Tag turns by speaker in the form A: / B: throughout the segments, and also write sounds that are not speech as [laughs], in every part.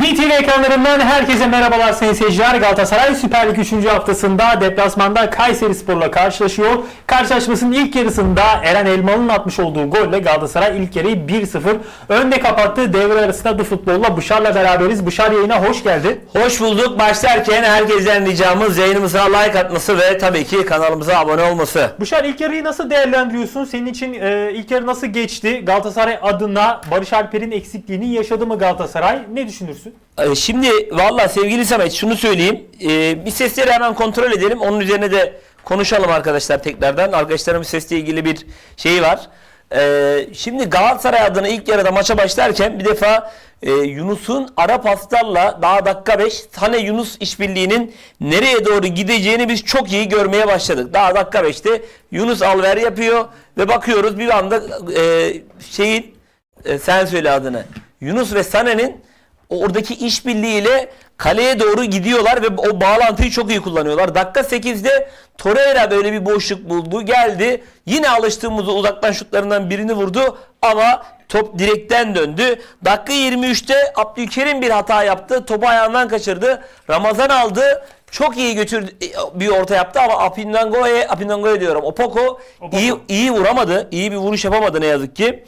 A: BTV ekranlarından herkese merhabalar sayın seyirciler. Galatasaray Süper Lig 3. haftasında deplasmanda Kayseri Spor'la karşılaşıyor. Karşılaşmasının ilk yarısında Eren Elmalı'nın atmış olduğu golle Galatasaray ilk yarıyı 1-0 önde kapattı. Devre arasında bu futbolla Bışar'la beraberiz. Bışar yayına hoş geldi.
B: Hoş bulduk. Başlarken herkesten ricamız yayınımıza like atması ve tabii ki kanalımıza abone olması.
A: Bışar ilk yarıyı nasıl değerlendiriyorsun? Senin için e, ilk yarı nasıl geçti? Galatasaray adına Barış Alper'in eksikliğini yaşadı mı Galatasaray? Ne düşünürsün?
B: Ee, Şimdi valla sevgili Samet şunu söyleyeyim. Ee, bir sesleri hemen kontrol edelim. Onun üzerine de konuşalım arkadaşlar tekrardan. Arkadaşlarımın sesle ilgili bir şeyi var. Ee, şimdi Galatasaray adına ilk yarıda maça başlarken bir defa e, Yunus'un ara paslarla daha dakika 5 Tane Yunus işbirliğinin nereye doğru gideceğini biz çok iyi görmeye başladık. Daha dakika 5'te Yunus alver yapıyor ve bakıyoruz bir anda e, şeyin e, sen söyle adını. Yunus ve Sane'nin oradaki işbirliğiyle kaleye doğru gidiyorlar ve o bağlantıyı çok iyi kullanıyorlar. Dakika 8'de Torreira böyle bir boşluk buldu. Geldi. Yine alıştığımız uzaktan şutlarından birini vurdu ama top direkten döndü. Dakika 23'te Abdülkerim bir hata yaptı. Topu ayağından kaçırdı. Ramazan aldı. Çok iyi götürdü bir orta yaptı ama Apindango'ya Apindango'ya diyorum. Opoko
A: Opoko.
B: iyi iyi vuramadı. İyi bir vuruş yapamadı ne yazık ki.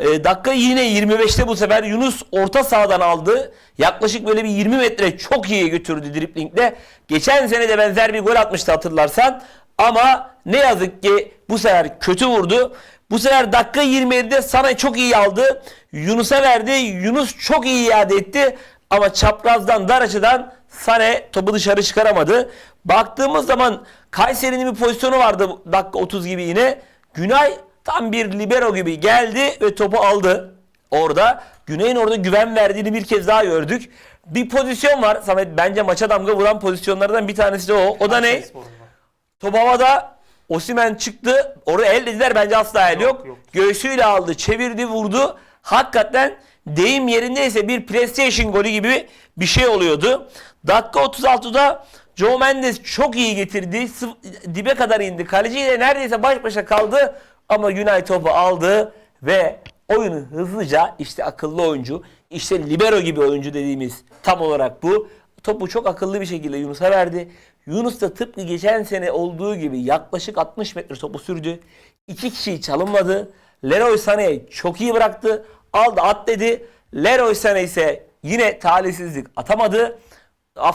B: E, dakika yine 25'te bu sefer Yunus orta sahadan aldı. Yaklaşık böyle bir 20 metre çok iyi götürdü driplingle. Geçen sene de benzer bir gol atmıştı hatırlarsan. Ama ne yazık ki bu sefer kötü vurdu. Bu sefer dakika 27'de sana çok iyi aldı. Yunus'a verdi. Yunus çok iyi iade etti. Ama çaprazdan dar açıdan Sane topu dışarı çıkaramadı. Baktığımız zaman Kayseri'nin bir pozisyonu vardı dakika 30 gibi yine. Günay tam bir libero gibi geldi ve topu aldı. Orada Güney'in orada güven verdiğini bir kez daha gördük. Bir pozisyon var. Samet bence maça damga vuran pozisyonlardan bir tanesi de o. O da ne? Top havada Osimen çıktı. Orada el dediler bence asla el yok.
A: Yok, yok.
B: Göğsüyle aldı, çevirdi, vurdu. Hakikaten deyim yerindeyse bir PlayStation golü gibi bir şey oluyordu. Dakika 36'da Joe Mendes çok iyi getirdi. Dibe kadar indi. Kaleciyle neredeyse baş başa kaldı. Ama United topu aldı ve oyunu hızlıca işte akıllı oyuncu, işte libero gibi oyuncu dediğimiz tam olarak bu. Topu çok akıllı bir şekilde Yunus'a verdi. Yunus da tıpkı geçen sene olduğu gibi yaklaşık 60 metre topu sürdü. İki kişiyi çalınmadı. Leroy Sané'ye çok iyi bıraktı. Aldı at dedi. Leroy Sané ise yine talihsizlik atamadı.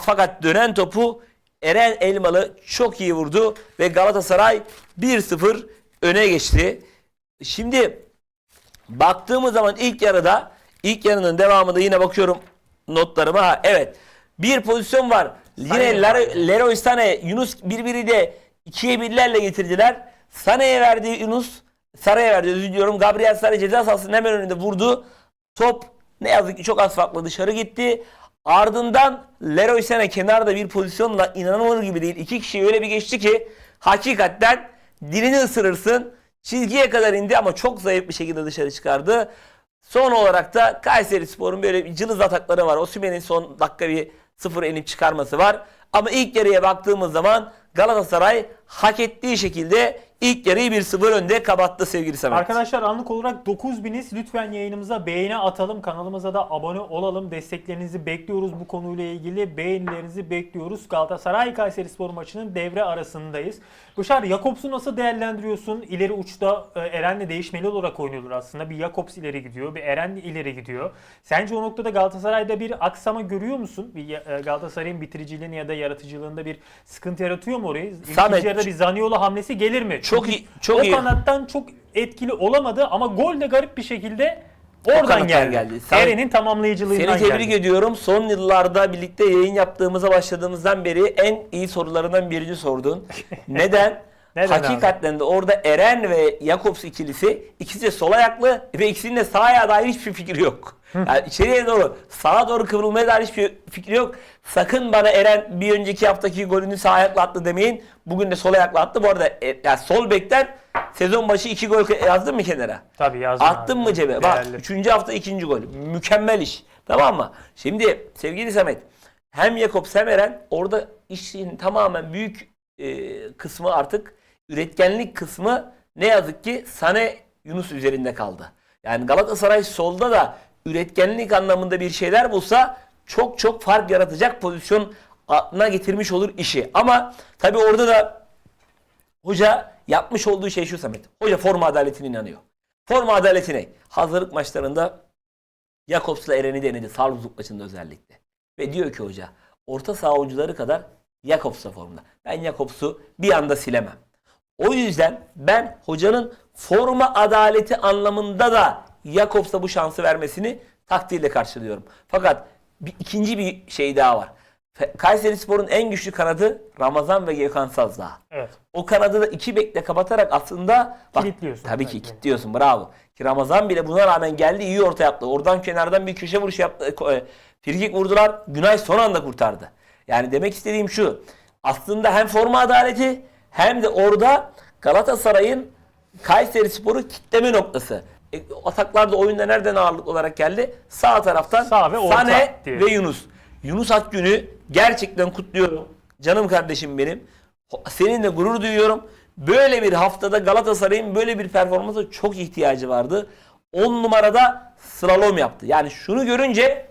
B: Fakat dönen topu Eren Elmalı çok iyi vurdu ve Galatasaray 1-0 öne geçti. Şimdi baktığımız zaman ilk yarıda ilk yarının devamında yine bakıyorum notlarıma. Ha, evet. Bir pozisyon var. Yine Leroy, Sané, Yunus birbiri de ikiye birlerle getirdiler. Sané'ye verdi Yunus. Saray'a verdi özür diliyorum. Gabriel Saray ceza sahasının hemen önünde vurdu. Top ne yazık ki çok az farklı dışarı gitti. Ardından Leroy Sané kenarda bir pozisyonla inanılır gibi değil. İki kişi öyle bir geçti ki hakikaten dilini ısırırsın. Çizgiye kadar indi ama çok zayıf bir şekilde dışarı çıkardı. Son olarak da Kayseri Spor'un böyle cılız atakları var. Osimhen'in son dakika bir sıfır inip çıkarması var. Ama ilk yarıya baktığımız zaman Galatasaray hak ettiği şekilde ilk yarıyı 1-0 önde kapattı sevgili Samet.
A: Arkadaşlar anlık olarak 9000'iz. Lütfen yayınımıza beğeni atalım. Kanalımıza da abone olalım. Desteklerinizi bekliyoruz bu konuyla ilgili. Beğenilerinizi bekliyoruz. Galatasaray Kayseri Spor maçının devre arasındayız. Bışar Jakobs'u nasıl değerlendiriyorsun? İleri uçta e, Eren'le değişmeli olarak oynuyorlar aslında. Bir Jakobs ileri gidiyor. Bir Eren ileri gidiyor. Sence o noktada Galatasaray'da bir aksama görüyor musun? Bir e, Galatasaray'ın bitiriciliğini ya da yaratıcılığında bir sıkıntı yaratıyor mu orayı? İkinci
B: Samet,
A: yarıda bir Zaniolo hamlesi gelir mi?
B: Çok iyi- çok
A: o
B: iyi.
A: kanattan çok etkili olamadı ama gol de garip bir şekilde oradan
B: kanattan
A: geldi.
B: geldi. Sen-
A: Eren'in tamamlayıcılığından
B: Seni tebrik
A: geldi.
B: ediyorum. Son yıllarda birlikte yayın yaptığımıza başladığımızdan beri en iyi sorularından birini sordun. [laughs] Neden?
A: Neden
B: Hakikaten de orada Eren ve Jakobs ikilisi ikisi de sol ayaklı ve ikisinin de sağ ayağa dair hiçbir fikri yok. Yani içeriye doğru sağa doğru kıvrılmaya dair hiçbir fikri yok. Sakın bana Eren bir önceki haftaki golünü sağ ayakla attı demeyin. Bugün de sol ayakla attı. Bu arada e, yani sol bekten sezon başı iki gol yazdın mı kenara?
A: Tabii yazdım
B: Attın
A: abi.
B: mı cebe? Bak
A: Değerli.
B: üçüncü hafta ikinci gol. Mükemmel iş. Tamam mı? Şimdi sevgili Samet hem Jakobs hem Eren orada işin tamamen büyük e, kısmı artık üretkenlik kısmı ne yazık ki Sane Yunus üzerinde kaldı. Yani Galatasaray solda da üretkenlik anlamında bir şeyler bulsa çok çok fark yaratacak pozisyona getirmiş olur işi. Ama tabii orada da hoca yapmış olduğu şey şu Samet. Hoca forma adaletine inanıyor. Forma adaletine hazırlık maçlarında Jakobs'la Eren'i denedi. Salzburg maçında özellikle. Ve diyor ki hoca orta saha oyuncuları kadar Jakobs'la formda. Ben Jakobs'u bir anda silemem. O yüzden ben hocanın forma adaleti anlamında da Jakobs'a bu şansı vermesini takdirle karşılıyorum. Fakat bir, ikinci bir şey daha var. Kayseri Spor'un en güçlü kanadı Ramazan ve Gökhan Sazdağ.
A: Evet.
B: O kanadı da iki bekle kapatarak aslında bak,
A: Kilitliyorsun.
B: Tabii ki kilitliyorsun. Bravo. Ki Ramazan bile buna rağmen geldi iyi orta yaptı. Oradan kenardan bir köşe vuruşu yaptı. e, Frikik vurdular. Günay son anda kurtardı. Yani demek istediğim şu. Aslında hem forma adaleti hem de orada Galatasaray'ın Kayseri Spor'u kitleme noktası. E, ataklar da oyunda nereden ağırlık olarak geldi? Sağ taraftan
A: Sağ ve orta
B: Sane
A: diye.
B: ve Yunus. Yunus Akgün'ü gerçekten kutluyorum. Canım kardeşim benim. Seninle gurur duyuyorum. Böyle bir haftada Galatasaray'ın böyle bir performansa çok ihtiyacı vardı. 10 numarada slalom yaptı. Yani şunu görünce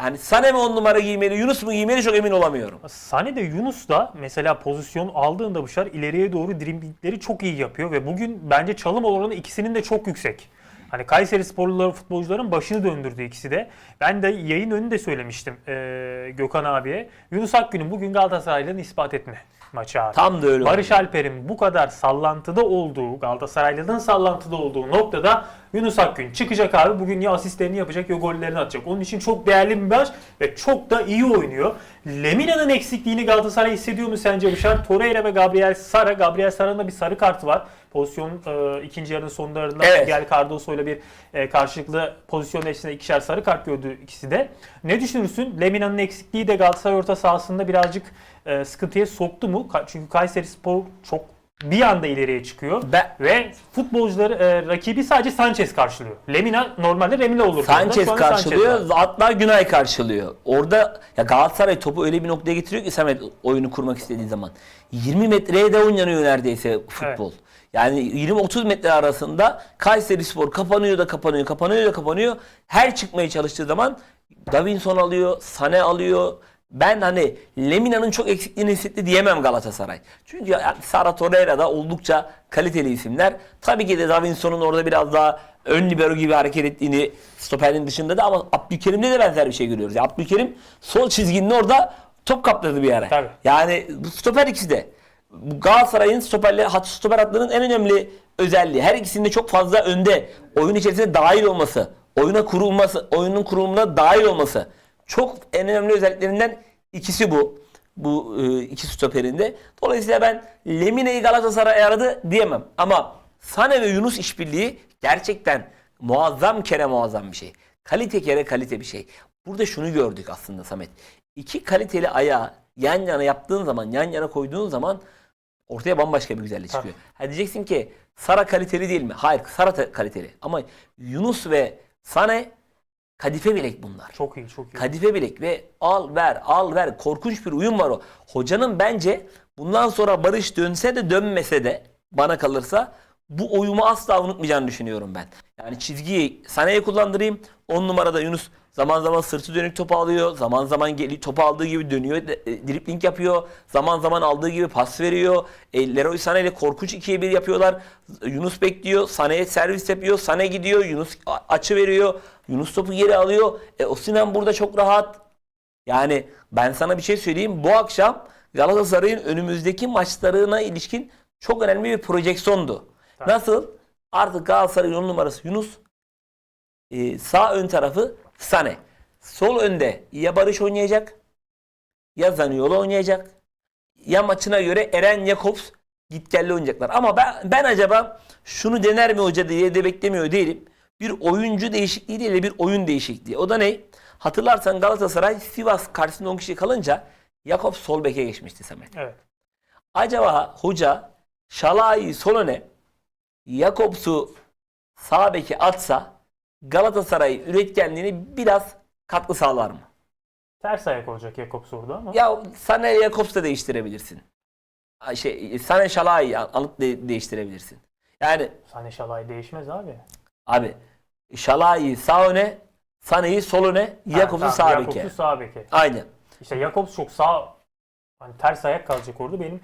B: yani Sane mi 10 numara giymeli, Yunus mu giymeli çok emin olamıyorum.
A: Sane de Yunus da mesela pozisyon aldığında Bışar ileriye doğru driblingleri çok iyi yapıyor ve bugün bence çalım oranı ikisinin de çok yüksek. Hani Kayseri sporluları futbolcuların başını döndürdü ikisi de. Ben de yayın önünde söylemiştim eee, Gökhan abiye. Yunus Akgün'ün bugün Galatasaray'la ispat etme maçı abi.
B: Tam da öyle
A: Barış. Alper'in bu kadar sallantıda olduğu, Galatasaraylı'nın sallantıda olduğu noktada Yunus Akgün çıkacak abi. Bugün ya asistlerini yapacak ya gollerini atacak. Onun için çok değerli bir maç ve çok da iyi oynuyor. Lemina'nın eksikliğini Galatasaray hissediyor mu sence Bışar? Torreira ve Gabriel Sara. Gabriel Sara'nın da bir sarı kartı var. Pozisyon e, ikinci yarının sonlarında
B: Evet.
A: Miguel Cardoso ile bir e, karşılıklı pozisyon eşliğinde ikişer sarı kart gördü ikisi de. Ne düşünürsün? Lemina'nın eksikliği de Galatasaray orta sahasında birazcık e, sıkıntıya soktu mu? Çünkü Kayseri Spor çok bir anda ileriye çıkıyor.
B: Ben-
A: Ve futbolcuları e, rakibi sadece Sanchez karşılıyor. Lemina normalde Remina olur.
B: Sanchez karşılıyor,
A: Sanchez var.
B: hatta Günay karşılıyor. Orada ya Galatasaray topu öyle bir noktaya getiriyor ki Samet oyunu kurmak istediği zaman. 20 metreye de oynanıyor neredeyse futbol. Yani 20-30 metre arasında Kayseri Spor kapanıyor da kapanıyor, kapanıyor da kapanıyor. Her çıkmaya çalıştığı zaman Davinson alıyor, Sane alıyor. Ben hani Lemina'nın çok eksikliğini hissetti diyemem Galatasaray. Çünkü yani Sara Torreira da oldukça kaliteli isimler. Tabii ki de Davinson'un orada biraz daha ön libero gibi hareket ettiğini stoperin dışında da ama Abdülkerim'de de benzer bir şey görüyoruz. Ya Abdülkerim sol çizginin orada top kapladı bir ara.
A: Tabii.
B: Yani bu stoper ikisi de. Galatasaray'ın stoperle hat stoper hatlarının en önemli özelliği. Her ikisinin de çok fazla önde. Oyun içerisinde dahil olması. Oyuna kurulması, oyunun kurulumuna dahil olması. Çok en önemli özelliklerinden ikisi bu. Bu e, iki stoperinde. Dolayısıyla ben Lemine'yi Galatasaray aradı diyemem. Ama Sane ve Yunus işbirliği gerçekten muazzam kere muazzam bir şey. Kalite kere kalite bir şey. Burada şunu gördük aslında Samet. İki kaliteli ayağı yan yana yaptığın zaman, yan yana koyduğun zaman ortaya bambaşka bir güzellik çıkıyor. Ha diyeceksin ki Sara kaliteli değil mi? Hayır, Sara kaliteli. Ama Yunus ve Sane kadife bilek bunlar.
A: Çok iyi, çok iyi.
B: Kadife bilek ve al ver al ver korkunç bir uyum var o. Hocanın bence bundan sonra Barış dönse de dönmese de bana kalırsa bu oyumu asla unutmayacağını düşünüyorum ben. Yani çizgiyi Sane'ye kullandırayım. 10 numarada Yunus zaman zaman sırtı dönük topu alıyor. Zaman zaman geli, topu aldığı gibi dönüyor. e, dripling yapıyor. Zaman zaman aldığı gibi pas veriyor. E, Leroy Sané ile korkunç 2'ye 1 yapıyorlar. Yunus bekliyor. Sane'ye servis yapıyor. Sane gidiyor. Yunus açı veriyor. Yunus topu geri alıyor. E, Osimhen burada çok rahat. Yani ben sana bir şey söyleyeyim. Bu akşam Galatasaray'ın önümüzdeki maçlarına ilişkin çok önemli bir projeksiyondu.
A: Tabii.
B: Nasıl? Artık Galatasaray'ın numarası Yunus. Ee, sağ ön tarafı Sane. Sol önde ya Barış oynayacak ya Zaniolo oynayacak. Ya maçına göre Eren Jakobs gitgelli oynayacaklar. Ama ben, ben acaba şunu dener mi hoca diye de beklemiyor değilim. Bir oyuncu değişikliği değil de bir oyun değişikliği. O da ne? Hatırlarsan Galatasaray Sivas karşısında 10 kişi kalınca Jakobs sol beke geçmişti Samet.
A: Evet.
B: Acaba hoca Şalay'ı sol öne Jakobs'u sağ beke atsa Galatasaray üretkenliğini biraz katkı sağlar mı?
A: Ters ayak olacak Jakobs orada ama.
B: Ya Sané Jakobs da değiştirebilirsin. Şey, Sané Şalay'ı alıp de- değiştirebilirsin. Yani
A: Sane Şalay değişmez abi.
B: abi Şalay'ı sağ öne Sané'yi sol öne, Jakobs'u sağ beke.
A: Jakobs'u sağ beke.
B: Aynen.
A: İşte Jakobs çok sağ hani ters ayak kalacak orada benim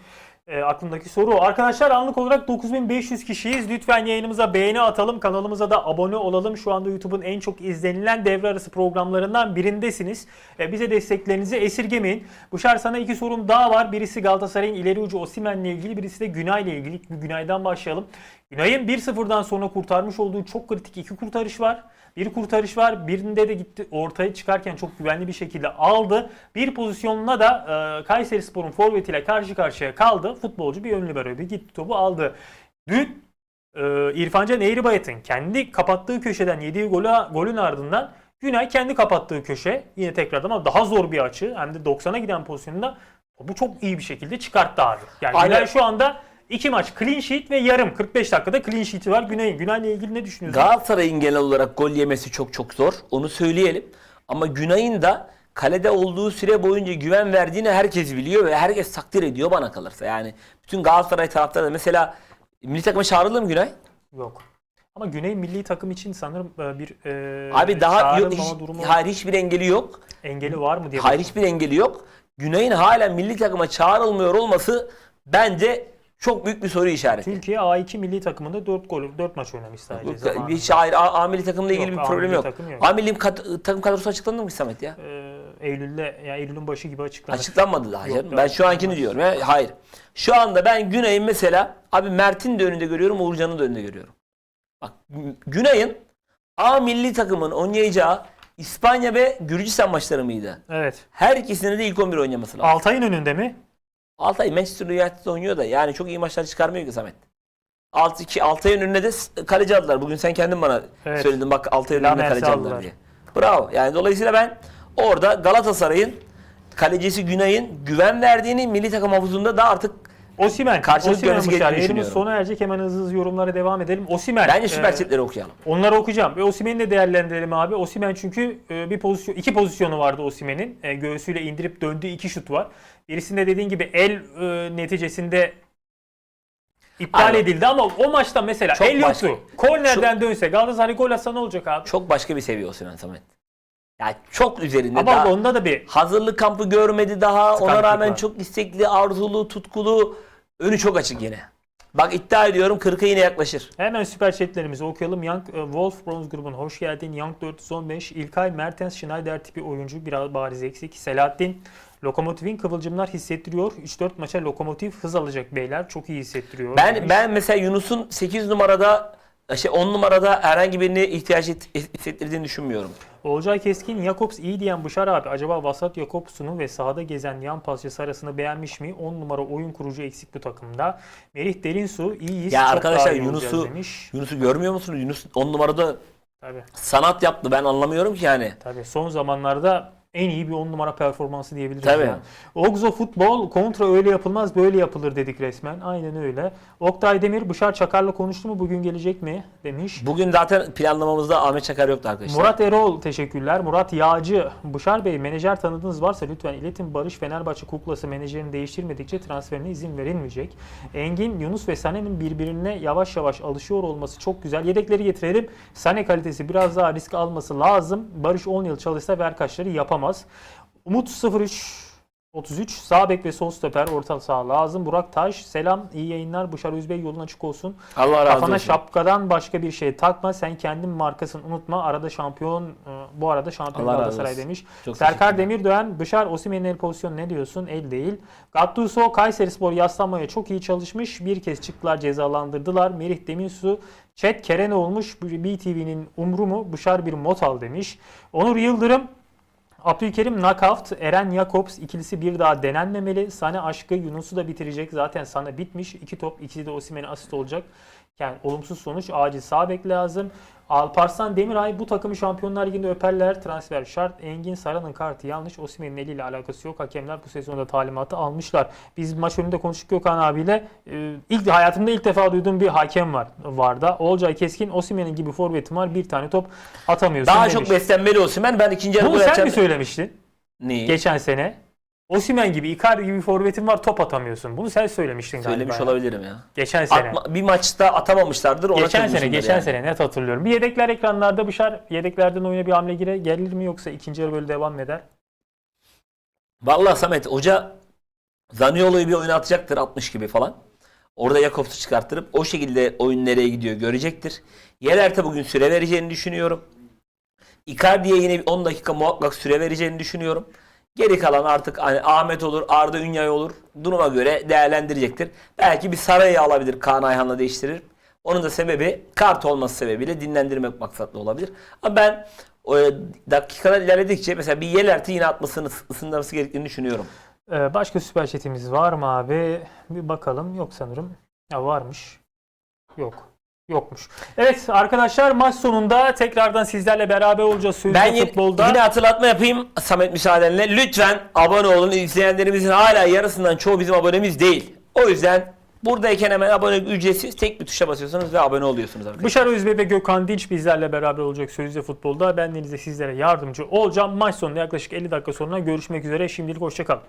A: e, aklımdaki soru o. Arkadaşlar anlık olarak 9500 kişiyiz. Lütfen yayınımıza beğeni atalım. Kanalımıza da abone olalım. Şu anda YouTube'un en çok izlenilen devre arası programlarından birindesiniz. E, bize desteklerinizi esirgemeyin. Buşar sana iki sorum daha var. Birisi Galatasaray'ın ileri ucu Osimhen'le ilgili. Birisi de Günay'la ilgili. Günay'dan başlayalım. Günay'ın 1-0'dan sonra kurtarmış olduğu çok kritik iki kurtarış var. Bir kurtarış var. Birinde de gitti ortaya çıkarken çok güvenli bir şekilde aldı. Bir pozisyonuna da e, Kayseri Spor'un forvetiyle karşı karşıya kaldı. Futbolcu bir ön liberoydu. Gitti topu aldı. Dün e, İrfancan Eğribayat'ın kendi kapattığı köşeden yediği golü, golün ardından Günay kendi kapattığı köşe yine tekrardan ama daha zor bir açı hem de 90'a giden pozisyonda topu çok iyi bir şekilde çıkarttı abi. Yani
B: Aynen.
A: Günay şu anda iki maç clean sheet ve yarım 45 dakikada clean sheet'i var Günay'ın. Günay'la ilgili ne düşünüyorsun?
B: Galatasaray'ın genel olarak gol yemesi çok çok zor. Onu söyleyelim. Ama Günay'ın da kalede olduğu süre boyunca güven verdiğini herkes biliyor ve herkes takdir ediyor bana kalırsa. Yani bütün Galatasaray taraftarı da mesela milli takıma çağrıldı mı Günay?
A: Yok. Ama Güney milli takım için sanırım e, bir e,
B: Abi daha yok, hiç-
A: durumu
B: hayır hiçbir engeli yok.
A: engeli var mı diye.
B: Hayır
A: bakıyorum.
B: hiçbir engeli yok. Günay'ın hala milli takıma çağrılmıyor olması bence çok büyük bir soru işareti.
A: Türkiye A2 milli takımında 4 gol 4 maç oynamış sadece. zamanında.
B: Hiç hayır A, A milli takımla ilgili
A: Yok,
B: bir problem yok.
A: takım yok.
B: A milli kat- takım kadrosu açıklandı mı Samet ya?
A: E, Eylül'de ya Eylül'ün başı gibi açıklanır.
B: Açıklanmadı daha canım. Ben şu ankini diyorum. Ya. Hayır. Şu anda ben Güney'in mesela abi Mert'in de önünde görüyorum, Uğurcan'ın da önünde görüyorum. Bak Gü- Güney'in A milli takımın oynayacağı İspanya ve Gürcistan maçları mıydı?
A: Evet.
B: Her ikisinde de ilk 11 oynaması lazım.
A: Altay'ın önünde mi?
B: Altay Manchester United'da oynuyor da yani çok iyi maçlar çıkarmıyor ki Samet. 6-2 Altay'ın önüne de kaleci aldılar. Bugün sen kendin bana
A: Evet.
B: söyledin bak Altay'ın önüne kaleci aldılar
A: aldılar.
B: diye. Bravo. Yani dolayısıyla ben orada Galatasaray'ın kalecisi Günay'ın güven verdiğini milli takım havuzunda da artık
A: Osimen.
B: Karşılık
A: Osimen
B: görmesi gerektiğini düşünüyorum.
A: sona erecek. Hemen hızlı hızlı yorumlara devam edelim. Osimen.
B: bence süper
A: e,
B: chatleri okuyalım.
A: Onları okuyacağım. Ve Osimhen'i de değerlendirelim abi. Osimen çünkü e, bir pozisyon, iki pozisyonu vardı Osimen'in. E, göğsüyle indirip döndüğü iki şut var. Birisinde dediğin gibi el e, neticesinde iptal
B: Aynen.
A: edildi ama o maçta mesela
B: Çok
A: el
B: başka.
A: yoktu. Kornerden dönse Galatasaray gol atsa ne olacak abi?
B: Çok başka bir seviye Osimhen Samet. Yani çok üzerinde
A: ama
B: daha
A: onda da bir
B: hazırlık kampı görmedi daha. Ona
A: Tıkanıklık
B: rağmen
A: var.
B: çok istekli, arzulu, tutkulu. Önü çok açık yine. Bak iddia ediyorum 40'a yine yaklaşır.
A: Hemen süper chatlerimizi okuyalım. Young e, Wolf Bronze grubuna hoş geldin. Young 415, İlkay Mertens, Schneider tipi oyuncu biraz bariz eksik. Selahattin, Lokomotiv'in kıvılcımlar hissettiriyor. 3-4 maça Lokomotiv hız alacak beyler. Çok iyi hissettiriyor.
B: Ben ben mesela Yunus'un 8 numarada şey 10 numarada herhangi birine ihtiyaç et- hissettirdiğini düşünmüyorum.
A: Olcay Keskin, Jakobs iyi diyen Bışar abi. Acaba Vasat Jakobs'unu ve sahada gezen yan pasçısı arasında beğenmiş mi? 10 numara oyun kurucu eksik bu takımda. Merih Derinsu iyiyiz.
B: Ya
A: çok
B: arkadaşlar Yunus'u
A: demiş.
B: Yunus'u görmüyor musunuz? Yunus 10 numarada
A: Tabii.
B: sanat yaptı. Ben anlamıyorum ki yani.
A: Tabii son zamanlarda en iyi bir 10 numara performansı diyebiliriz.
B: Tabii.
A: yani. Ogzo futbol kontra öyle yapılmaz böyle yapılır dedik resmen. Aynen öyle. Oktay Demir Bışar Çakar'la konuştu mu bugün gelecek mi demiş.
B: Bugün zaten planlamamızda Ahmet Çakar yoktu arkadaşlar.
A: Murat Erol teşekkürler. Murat Yağcı. Bışar Bey menajer tanıdığınız varsa lütfen iletin. Barış Fenerbahçe kuklası menajerini değiştirmedikçe transferine izin verilmeyecek. Engin, Yunus ve Sane'nin birbirine yavaş yavaş alışıyor olması çok güzel. Yedekleri getirelim. Sane kalitesi biraz daha risk alması lazım. Barış 10 yıl çalışsa Verkaçları yapamaz. Umut 03 33 sağ bek ve sol stoper orta saha lazım. Burak Taş selam iyi yayınlar. Bışar Özbey yolun açık olsun.
B: Allah razı
A: Kafana
B: olsun.
A: şapkadan başka bir şey takma. Sen kendin markasını unutma. Arada şampiyon e, bu arada şampiyon
B: Allah
A: Galatasaray demiş.
B: Çok
A: Serkar. Demirdoğan, Bışar Osimhen'in el pozisyonu ne diyorsun? El değil. Gattuso Kayserispor yaslanmaya çok iyi çalışmış. Bir kez çıktılar cezalandırdılar. Merih Demirsu Chat Keren olmuş. BTV'nin umru mu? Bışar bir mot al demiş. Onur Yıldırım Abdülkerim knockout, Eren Jakobs ikilisi bir daha denenmemeli. Sane aşkı Yunus'u da bitirecek. Zaten sana bitmiş. İki top, ikisi de Osimhen'e asist olacak. Yani olumsuz sonuç acil sağ bek lazım. Alparslan Demiray bu takımı Şampiyonlar Ligi'nde öperler. Transfer şart. Engin Saran'ın kartı yanlış. Osimhen'in eliyle alakası yok. Hakemler bu sezonda talimatı almışlar. Biz maç önünde konuştuk Gökhan abiyle. Ee, ilk hayatımda ilk defa duyduğum bir hakem var vardı. Olcay Keskin Osimhen'in gibi forvetim var. Bir tane top atamıyorsun
B: Daha
A: demiş.
B: çok beslenmeli Osimhen. Ben ikinci yarı
A: Bunu sen mi söylemiştin?
B: Neyi?
A: Geçen sene. Osimhen gibi, Icardi gibi bir forvetin var top atamıyorsun. Bunu sen söylemiştin galiba.
B: Söylemiş
A: ya.
B: olabilirim ya.
A: Geçen sene.
B: Atma- bir maçta atamamışlardır. Ona
A: geçen sene, geçen
B: yani.
A: sene net hatırlıyorum. Bir yedekler ekranlarda Bışar yedeklerden oyuna bir hamle gire, gelir mi yoksa ikinci yarı böyle devam eder?
B: Vallahi Samet Hoca Zaniolo'yu bir oyuna atacaktır 60 gibi falan. Orada Jakobs'u çıkarttırıp o şekilde oyun nereye gidiyor görecektir. Yeler'te bugün süre vereceğini düşünüyorum. Icardi'ye yine bir 10 dakika muhakkak süre vereceğini düşünüyorum. Geri kalan artık hani Ahmet olur, Arda Ünyay olur. Duruma göre değerlendirecektir. Belki bir Saray'ı alabilir Kaan Ayhan'la değiştirir. Onun da sebebi kart olması sebebiyle dinlendirmek maksatlı olabilir. Ama ben o, dakikalar ilerledikçe mesela bir Yelert'i yine atmasını ısındırması gerektiğini düşünüyorum.
A: Ee, başka süper chatimiz var mı abi? Bir bakalım. Yok sanırım. Ya varmış. Yok. Yokmuş. Evet arkadaşlar maç sonunda tekrardan sizlerle beraber olacağız. Sözlü
B: Ben yine,
A: futbolda.
B: yine hatırlatma yapayım Samet müsaadenle. Lütfen abone olun. İzleyenlerimizin hala yarısından çoğu bizim abonemiz değil. O yüzden buradayken hemen abone ücretsiz tek bir tuşa basıyorsunuz ve abone oluyorsunuz arkadaşlar.
A: Bışar Özbey ve Gökhan Dinç bizlerle beraber olacak Sözlü Futbol'da. Ben Deniz de sizlere yardımcı olacağım. Maç sonunda yaklaşık 50 dakika sonra görüşmek üzere. Şimdilik hoşçakalın.